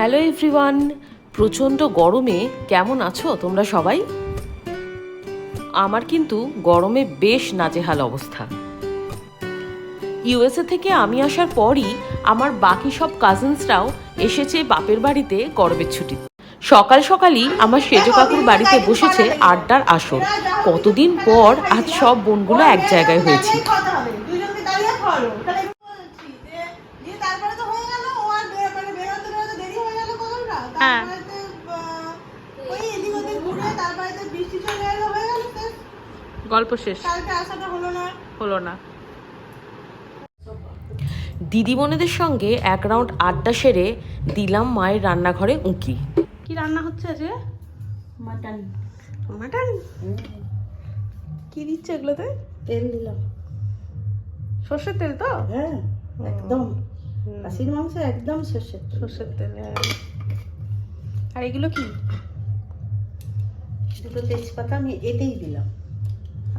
Hello everyone প্রচণ্ড গরমে কেমন আছো তোমরা সবাই? আমার কিন্তু গরমে বেশ নাজেহাল অবস্থা। ইউএসএ থেকে আমি আসার পরই আমার বাকি সব কাজিনসরাও এসেছে বাপের বাড়িতে গরমের ছুটি। সকাল সকালই আমার সেজো কাকুর বাড়িতে বসেছে আড্ডার আসর। কতদিন পর আজ সব বোনগুলো এক জায়গায় হয়েছি কথা হবে দুজনকে দাঁড়িয়ে খাওয়ালো তাহলে বলছি যে দিয়ে তারপরে তো হয়ে গেল ও আর বে- মানে বেরোতে বেরোতে দেরি হয়ে গেল কতটা হ্যাঁ। তারপরে তো আহ, ওই এদিক ওদিক ঘুরে তারপরে তো বৃষ্টি চলে এলো হয়ে গেল শেষ। গল্প শেষ। হলো না। হলো না। দিদিমণিদের সঙ্গে এক রাউন্ড আড্ডা সেরে দিলাম মায়ের রান্নাঘরে উঁকি। কি রান্না হচ্ছে আজকে? মাটন। মাটন? কি দিচ্ছে এগুলোতে? তেল দিলাম। সর্ষের তেল তো? হ্যাঁ একদম। খাসির মাংস একদম সর্ষের সর্ষের তেল হ্যাঁ। আর এগুলো কি? দুটো তেজপাতা আমি এতেই দিলাম।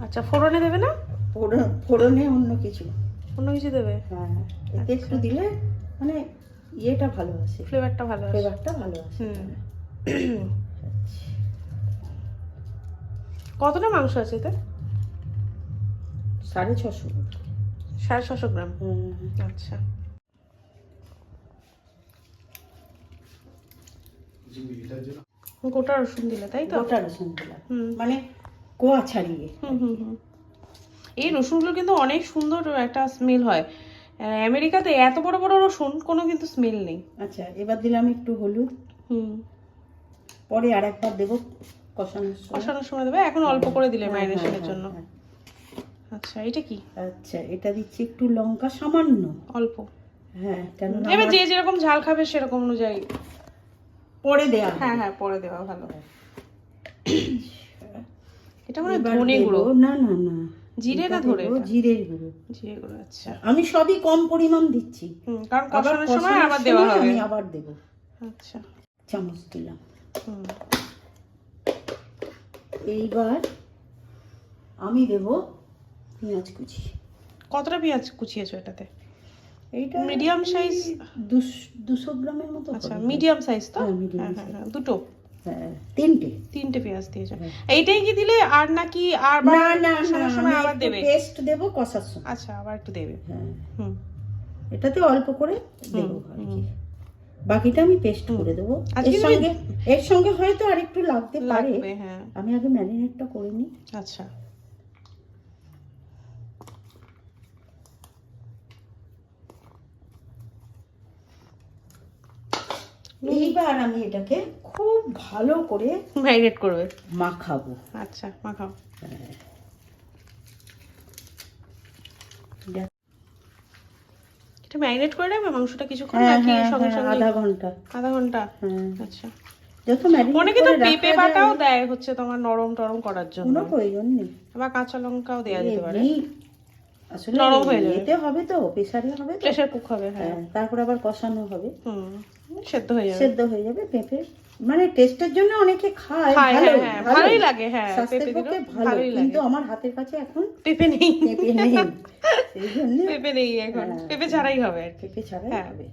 আচ্ছা ফোড়নে দেবে না? ফোড়ন ফোড়নে অন্য কিছু। অন্য কিছু দেবে? হ্যাঁ এতে একটু দিলে মানে ইয়েটা ভালো আসে। ফ্লেভারটা ভালো আছে ফ্লেভারটা ভালো হুম। কতটা মাংস আছে এতে? সাড়ে ছশো সাড়ে ছশো গ্রাম। হুম। আচ্ছা। গোটা রসুন দিলে তাই তো? গোটা রসুন দিলাম। হুম। মানে কোয়া ছাড়িয়ে। হুম হুম হুম। এই রসুনগুলো কিন্তু অনেক সুন্দর একটা স্মেল হয়। আমেরিকাতে এত বড় বড় রসুন কোনো কিন্তু স্মেল নেই। আচ্ছা এবার দিলাম একটু হলুদ। হুম। পরে আর একবার দেবো কষানোর সময়। কষানোর সময় দেবে? এখন অল্প করে দিলে হ্যাঁ, ম্যারিনেশনের হ্যাঁ, জন্য। হ্যাঁ। আচ্ছা এটা কি? আচ্ছা এটা দিচ্ছি একটু লঙ্কা সামান্য। অল্প। হ্যাঁ কেন এবার যে যেরকম ঝাল খাবে সেরকম অনুযায়ী। পরে দেয়া হ্যাঁ হ্যাঁ পরে দেওয়া ভালো। এটা মানে ধনে গুঁড়ো। না না না। জিরে না ধরে? জিরের গুঁড়ো। জিরে গুঁড়ো আচ্ছা। আমি সবই কম পরিমাণ দিচ্ছি। কারণ কষানোর সময় আবার দেওয়া হবে। আমি আবার দেবো। আচ্ছা। চামচ দিলাম। হুম। এইবার আমি দেব পেঁয়াজ কুচি। কতটা পেঁয়াজ কুচিয়েছো এটাতে? এইটা মিডিয়াম সাইজ দুশ- গ্রামের মতো আচ্ছা মিডিয়াম সাইজ তো? হ্যাঁ, হ্যাঁ হ্যাঁ দুটো? তিনটে। তিনটে পেঁয়াজ দিয়েছ। এইটাই কি দিলে আর নাকি আর না না সময় আবার দেবে? পেস্ট দেবো কষার সময়। আচ্ছা আবার একটু দেবে। হুম। এটাতে অল্প করে দেবো আর কি। বাকিটা আমি পেস্ট করে দেবো। এর সঙ্গে এর সঙ্গে হয়তো আর একটু লাগতে পারে। হ্যাঁ। আমি আগে ম্যারিনেটটা করে নিই। আচ্ছা। এইবার আমি এটাকে খুব ভালো করে ম্যারিনেট করবে। মাখাবো। আচ্ছা মাখাও। এটা ম্যারিনেট করে রাখবে? মাংসটা কিছুক্ষণ হ্যাঁ নাকি হ্যাঁ সঙ্গে হ্যাঁ, সঙ্গে আধা ঘণ্টা। আধা ঘণ্টা? আচ্ছা। যত অনেকে তো পেঁপে বাটাও দেয় হচ্ছে তোমার নরম টরম করার জন্য। কোনো প্রয়োজন নেই। আবার কাঁচা লঙ্কাও দেওয়া যেতে পারে। আসলে নরম হয়ে যাবে। এতে হবে তো প্রেসারে হবে কুক হ্যাঁ। হ্যাঁ, তারপর আবার কষানো হবে। হুম। সেদ্ধ হয়ে যাবে। সেদ্ধ হয়ে যাবে পেঁপে। মানে টেস্টের জন্য অনেকে খায় ভালো। হ্যাঁ, হ্যাঁ, ভালোই লাগে, হ্যাঁ, স্বাস্থ্যের পেঁপে পক্ষে ভালো। কিন্তু আমার হাতের কাছে এখন পেঁপে নেই। পেঁপে নেই। এই জন্য পেঁপে নেই এখন। হ্যাঁ, পেঁপে ছাড়াই হবে আর পেঁপে ছাড়াই হ্যাঁ। হবে।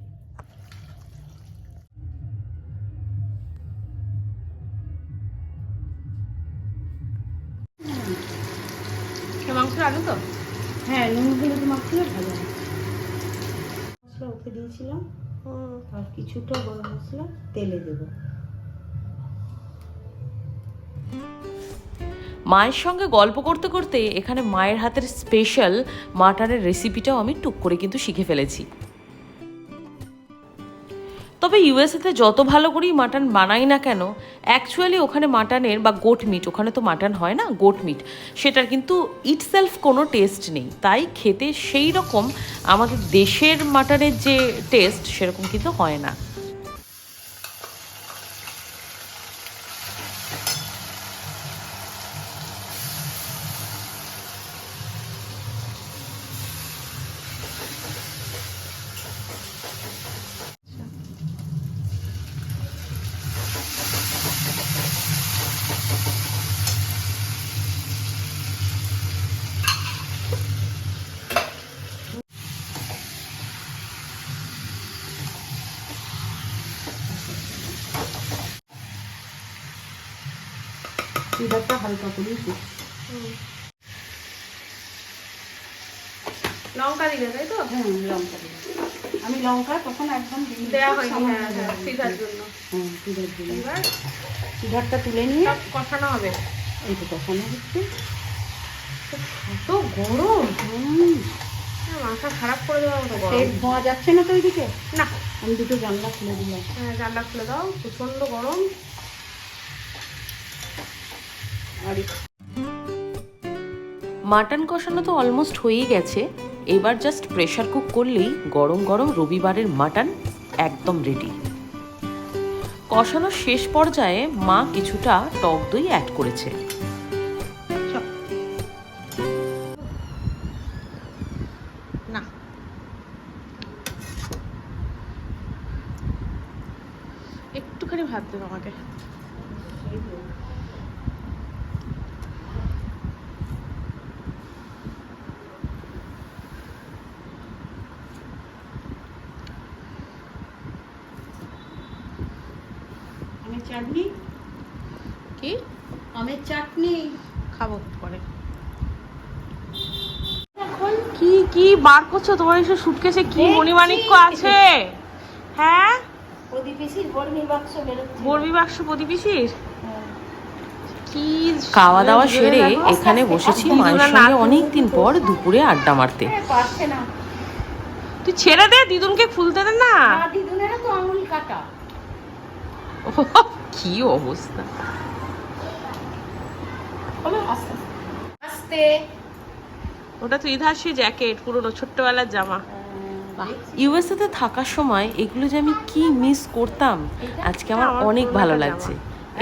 মাংসের আলু তো? হ্যাঁ নুন হলুদ মাখিয়ে ভালো। হয় মশলা ওকে দিয়েছিলাম। আর কিছুটা গরম মশলা তেলে দেবো। মায়ের সঙ্গে গল্প করতে করতে এখানে মায়ের হাতের স্পেশাল মাটনের রেসিপিটাও আমি টুক করে কিন্তু শিখে ফেলেছি। তবে ইউএসএতে যত ভালো করেই মাটন বানাই না কেন অ্যাকচুয়ালি ওখানে মাটনের বা গোট মিট ওখানে তো মাটন হয় না গোট মিট সেটার কিন্তু ইটসেলফ কোনো টেস্ট নেই। তাই খেতে সেই রকম আমাদের দেশের মাটনের যে টেস্ট সেরকম কিন্তু হয় না। চুড়াটা হালকা করেই লঙ্কা দিলে তাই তো? হ্যাঁ লঙ্কা দিই আমি লঙ্কা তখন একদম দেওয়া হয়নি হ্যাঁ হ্যাঁ সিধার জন্য। হ্যাঁ চুড়ার জন্য। এবার চুড়ারটা তুলে নিয়ে কষানো হবে। এই তো কষানো হচ্ছে। তো গরম। মাথা খারাপ করে দেওয়ার মতো গরম। ধোঁয়া যাচ্ছে না তো ওইদিকে না। আমি দুটো জানলা খুলে দিলাম। হ্যাঁ জানলা খুলে দাও প্রচণ্ড গরম আর একটু মাটন কষানো তো অলমোস্ট হয়েই গেছে। এবার জাস্ট প্রেশার কুক করলেই গরম গরম রবিবারের মাটন একদম রেডি কষানোর শেষ পর্যায়ে মা কিছুটা টক দই অ্যাড করেছে। চাটনি? কি? আমের চাটনি। খাব পরে। কি কি বার করছ? তোমার এসে সুটকেসে কি মণিমাণিক্য আছে? হ্যাঁ? বর্মি বাক্স প্রদীপিসির হ্যাঁ। খাওয়া দাওয়া সেরে এখানে বসেছি দিদুনা মায়ের সঙ্গে অনেক পর দুপুরে আড্ডা মারতে। না। তুই ছেড়ে দে দিদুনকে খুলতে দে না। দিদুনেরও তো আঙুল কাটা। কি অবস্থা আস্তে ওটা তো ইধাসী জ্যাকেট পুরোনো ছোট্টবেলার জামা। ইউএসএ তে থাকার সময় এগুলো যে আমি কি মিস করতাম আজকে আমার অনেক ভালো লাগছে।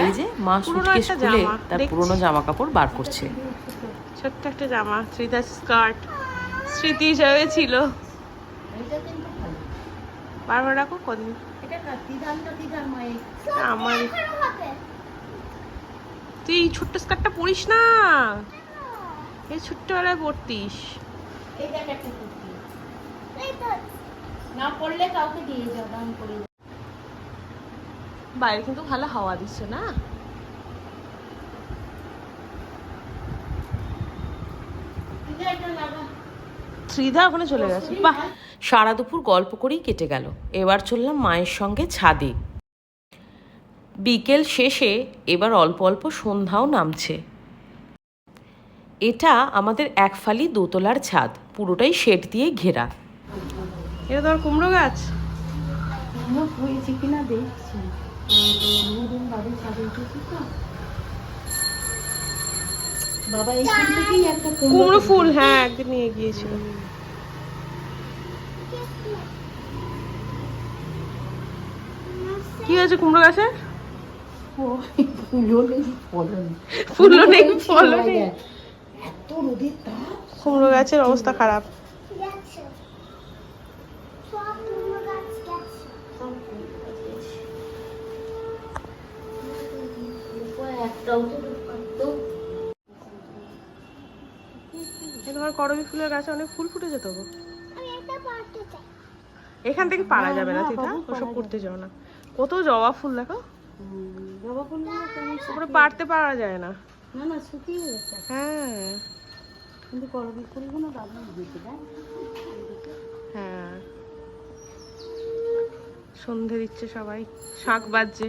এই যে মা সুটকেস খুলে জামা, তার পুরনো জামা কাপড় বার করছে। ছোট্ট একটা জামা শ্রীধা স্কার্ট স্মৃতি হিসাবে ছিল। এটা কিন্তু ভালো। বারবার রাখো কদিন? আমার তুই এই ছোট্ট স্কার্টটা পরিস না। এই ছোট্টবেলায় পরতিস। না পড়লে কাউকে দিয়ে যাও দাম করে বাইরে কিন্তু ভালো হাওয়া দিচ্ছে না দিদা এটা লাগা শ্রীধা ওখানে চলে গেছে। বাহ! সারা দুপুর গল্প করেই কেটে গেল। এবার চললাম মায়ের সঙ্গে ছাদে। বিকেল শেষে এবার অল্প অল্প সন্ধ্যাও নামছে। এটা আমাদের একফালি দোতলার ছাদ। পুরোটাই শেড দিয়ে ঘেরা। এটা তোমার কুমড়ো গাছ। কুমড়ো হয়েছে কিনা দেখছি। ছাদে উঠেছি তো বাবা এইখান থেকেই একটা কুমড়ো ফুল। হ্যাঁ একদিন নিয়ে গিয়েছিল। কি হয়েছে কুমড়ো গাছে? ফুলও নেই ফলও নেই। ফুলও নেই ফলও নেই। এত রোদের তাপ। কুমড়ো গাছের অবস্থা খারাপ। একটাও তো তোমার করবি ফুলের গাছে অনেক ফুল ফুটেছে তো গো। এখান থেকে পারা যাবে না না, ওসব করতে যাও না। কত জবা ফুল দেখো? জবা কেমন ওপরে পারতে পারা যায় না। না না শুকিয়ে গেছে। হ্যাঁ। কিন্তু করবি ফুলগুলো দারুণ হয়েছে হ্যাঁ। সন্ধে দিচ্ছে সবাই শাক বাজছে।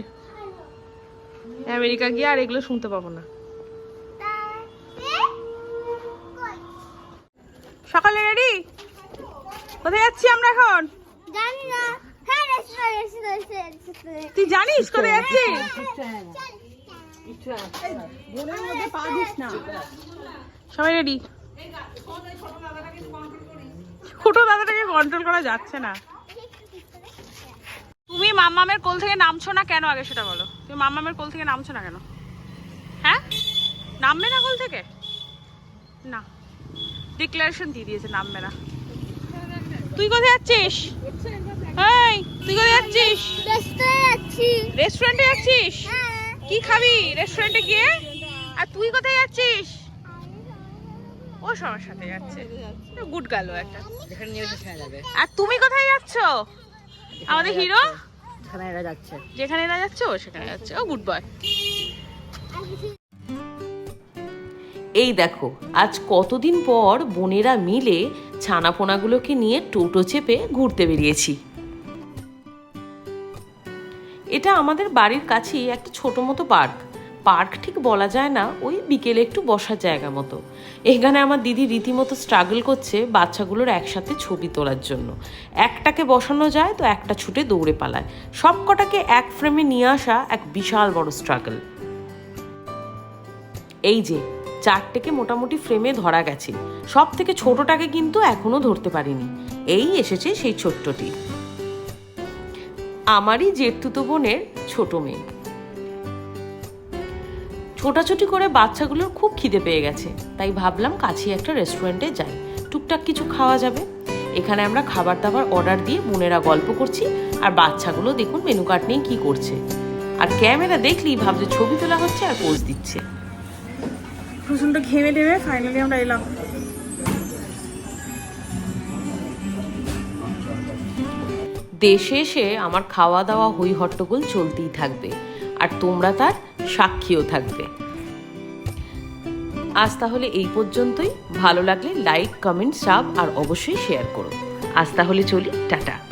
আমেরিকা গিয়ে আর এগুলো শুনতে পাবো না। সকালে রেডি কোথায় যাচ্ছি আমরা এখন? জানি না। হ্যাঁ তুই জানিস কোথায় যাচ্ছি সবাই রেডি ছোট দাদাটাকে কন্ট্রোল করা যাচ্ছে না। তুমি মাম্মামের কোল থেকে নামছো না কেন? আগে সেটা বলো। তুমি মাম্মামের কোল থেকে নামছো না কেন? হ্যাঁ? নামবে না কোল থেকে? না। ডিক্লারেশন দিয়ে দিয়েছে নামবে না তুই কোথায় যাচ্ছিস? এই তুই কোথায় যাচ্ছিস? রেস্টুরেন্ট যাচ্ছি রেস্টুরেন্টে যাচ্ছিস? কি খাবি রেস্টুরেন্টে গিয়ে? আর তুই কোথায় যাচ্ছিস? ও সবার সাথে যাচ্ছে। গুড গার্ল একটা। আর তুমি কোথায় যাচ্ছ? আমাদের হিরো? যেখানে এরা যাচ্ছে। যেখানে এরা যাচ্ছে ও সেখানে যাচ্ছে। ও গুড বয়। এই দেখো, আজ কতদিন পর বোনেরা মিলে ছানাপোনাগুলোকে নিয়ে টোটো চেপে ঘুরতে বেরিয়েছি। এটা আমাদের বাড়ির কাছেই একটা ছোট মতো পার্ক। পার্ক ঠিক বলা যায় না, ওই বিকেলে একটু বসার জায়গা মতো। এখানে আমার দিদি রীতিমতো স্ট্রাগল করছে বাচ্চাগুলোর একসাথে ছবি তোলার জন্য। একটাকে বসানো যায় তো একটা ছুটে দৌড়ে পালায়। সব কটাকে এক ফ্রেমে নিয়ে আসা এক বিশাল বড় স্ট্রাগল এই যে চারটেকে মোটামুটি ফ্রেমে ধরা গেছে। সব থেকে ছোটটাকে কিন্তু এখনও ধরতে পারিনি। এই এসেছে সেই ছোট্টটি। আমারই জেঠতুতো বোনের ছোট মেয়ে। ছোটাছুটি করে বাচ্চাগুলোর খুব খিদে পেয়ে গেছে। তাই ভাবলাম কাছে একটা রেস্টুরেন্টে যাই। টুকটাক কিছু খাওয়া যাবে। এখানে আমরা খাবার দাবার অর্ডার দিয়ে বোনেরা গল্প করছি আর বাচ্চাগুলো দেখুন মেনু কার্ড নিয়ে কি করছে। আর ক্যামেরা দেখলেই ভাবছে ছবি তোলা হচ্ছে আর পোজ দিচ্ছে। প্রচণ্ড ঘেমে টেমে ফাইনালি আমরা এলাম। দেশে এসে আমার খাওয়া দাওয়া হই হট্টগোল চলতেই থাকবে। আর তোমরা তার সাক্ষীও থাকবে। আজ তাহলে এই পর্যন্তই। ভালো লাগলে লাইক কমেন্ট সাব আর অবশ্যই শেয়ার করো। আজ তাহলে চলি, টাটা।